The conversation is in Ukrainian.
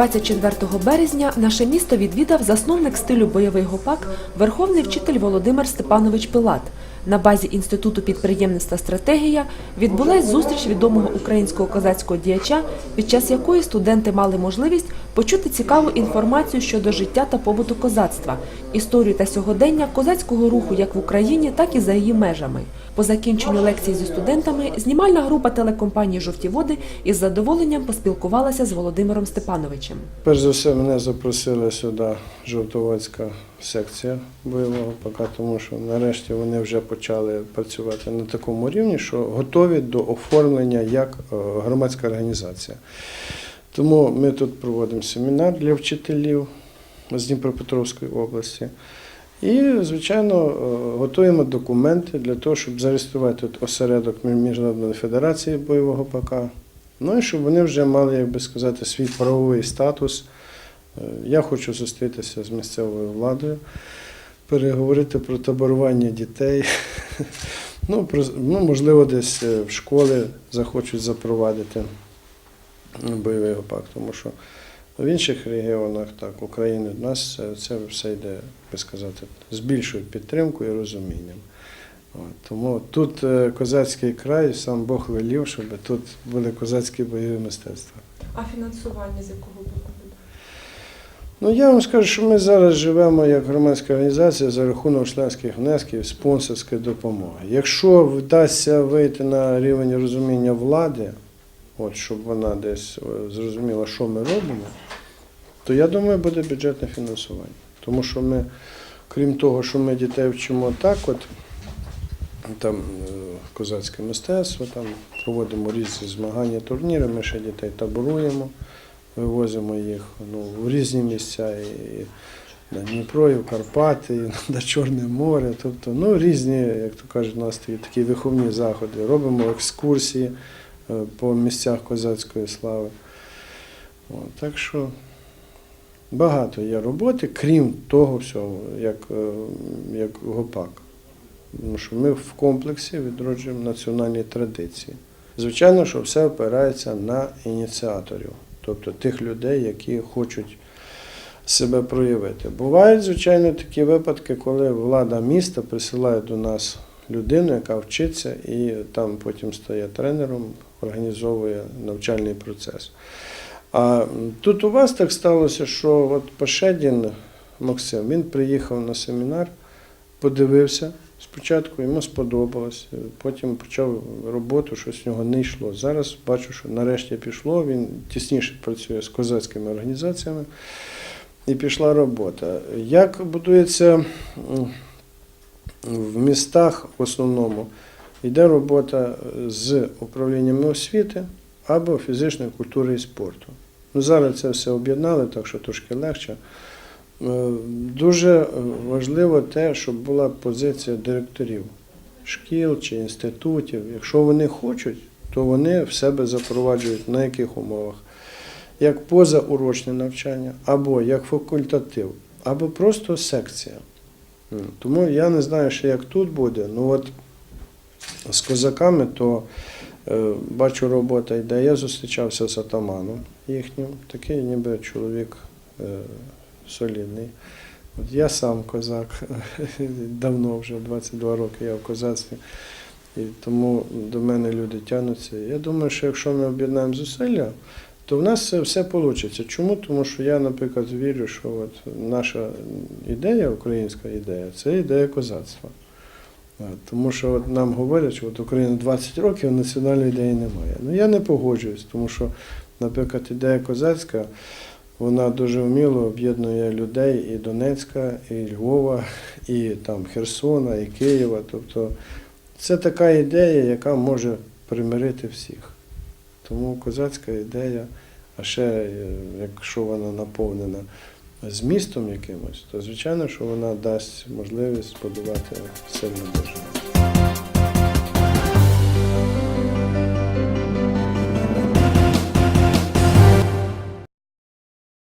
24 березня наше місто відвідав засновник стилю бойовий гопак, верховний вчитель Володимир Степанович Пилат. На базі інституту підприємництва стратегія відбулась зустріч відомого українського козацького діяча, під час якої студенти мали можливість почути цікаву інформацію щодо життя та побуту козацтва, історію та сьогодення козацького руху як в Україні, так і за її межами. По закінченню лекції зі студентами знімальна група телекомпанії Жовті води із задоволенням поспілкувалася з Володимиром Степановичем. Перш за все, мене запросила сюди Жовтоводська секція бойового ПК, тому що нарешті вони вже почали працювати на такому рівні, що готові до оформлення як е, громадська організація. Тому ми тут проводимо семінар для вчителів з Дніпропетровської області. І, звичайно, е, готуємо документи для того, щоб зареєструвати тут осередок Міжнародної федерації бойового ПК. Ну і щоб вони вже мали, як би сказати, свій правовий статус. Е, Я хочу зустрітися з місцевою владою, переговорити про таборування дітей. Ну, ну, можливо, десь е, в школи захочуть запровадити бойовий гопак, тому що в інших регіонах так, України в нас це, це все йде, би сказати, з більшою підтримкою і розумінням. От, тому тут е, козацький край, сам Бог велів, щоб тут були козацькі бойові мистецтва. А фінансування з якого боку? Ну я вам скажу, що ми зараз живемо як громадська організація за рахунок членських внесків, спонсорської допомоги. Якщо вдасться вийти на рівень розуміння влади, от щоб вона десь е, зрозуміла, що ми робимо, то я думаю, буде бюджетне фінансування. Тому що ми, крім того, що ми дітей вчимо так, от там е, козацьке мистецтво, там проводимо різні змагання, турніри, ми ще дітей таборуємо, вивозимо їх ну, в різні місця. І, на Дніпро, і в Карпати, і на Чорне море. Тобто, ну, різні, як то кажуть, у нас такі, виховні заходи. Робимо екскурсії по місцях козацької слави. От, так що багато є роботи, крім того всього, як, е, як гопак. Тому що ми в комплексі відроджуємо національні традиції. Звичайно, що все опирається на ініціаторів, тобто тих людей, які хочуть себе проявити. Бувають, звичайно, такі випадки, коли влада міста присилає до нас людину, яка вчиться і там потім стає тренером, організовує навчальний процес. А тут у вас так сталося, що от Пашедін Максим, він приїхав на семінар, подивився. Спочатку йому сподобалось, потім почав роботу, щось з нього не йшло. Зараз бачу, що нарешті пішло, він тісніше працює з козацькими організаціями і пішла робота. Як будується в містах в основному, йде робота з управліннями освіти або фізичної культури і спорту. Ну, зараз це все об'єднали, так що трошки легше. Е, Дуже важливо те, щоб була позиція директорів шкіл чи інститутів. Якщо вони хочуть, то вони в себе запроваджують на яких умовах? Як позаурочне навчання, або як факультатив, або просто секція. Тому я не знаю, ще як тут буде. Ну от з козаками, то е, бачу, робота йде. Я зустрічався з атаманом їхнім, такий ніби чоловік е, солідний. От я сам козак, давно вже 22 роки я в козацтві. І тому до мене люди тягнуться. Я думаю, що якщо ми об'єднаємо зусилля, то в нас все вийде. Чому? Тому що я, наприклад, вірю, що от наша ідея, українська ідея, це ідея козацтва. Тому що от нам говорять, що от Україна 20 років національної ідеї немає. Ну я не погоджуюсь, тому що, наприклад, ідея козацька, вона дуже вміло об'єднує людей і Донецька, і Львова, і там Херсона, і Києва. Тобто це така ідея, яка може примирити всіх. Тому козацька ідея, а ще е, якщо вона наповнена змістом якимось, то звичайно, що вона дасть можливість збудувати сильну державу.